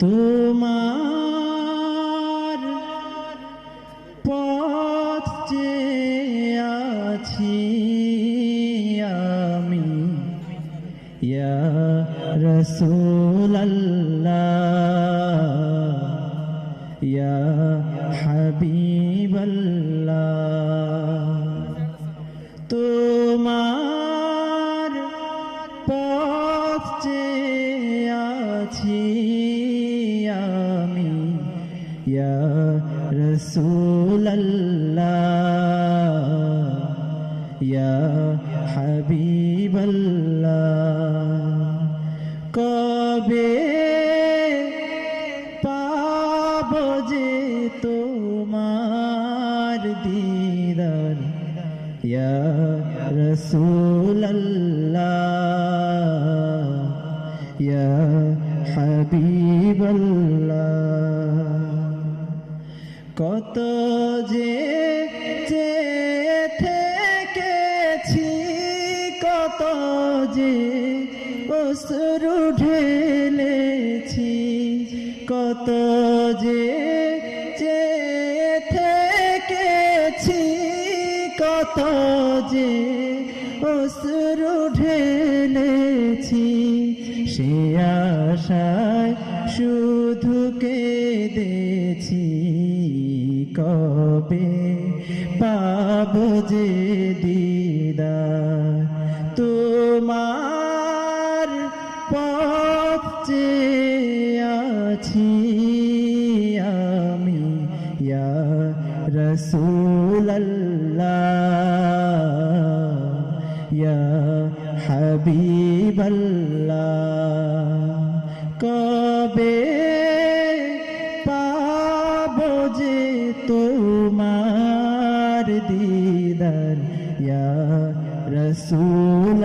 তোমার পথ যে আছি আমি। ইয়া রসুল ইয়া রসুল ইয়া হাবিব কবে পাব যে তোমার দিদার? ইয়া রসুল ইয়া হাবিব কত যে থেকেছি কত যে অশ্রু ঢেলেছি, কত যে থেকেছি কত যে অশ্রু ঢেলেছি। সে আশায় শুধু কেঁদেছি কবে পাব যে দিদার? তোমার পথ আছি আমি। ইয়া রসুল ইয়া তোমার দিদার ইয়া রসুল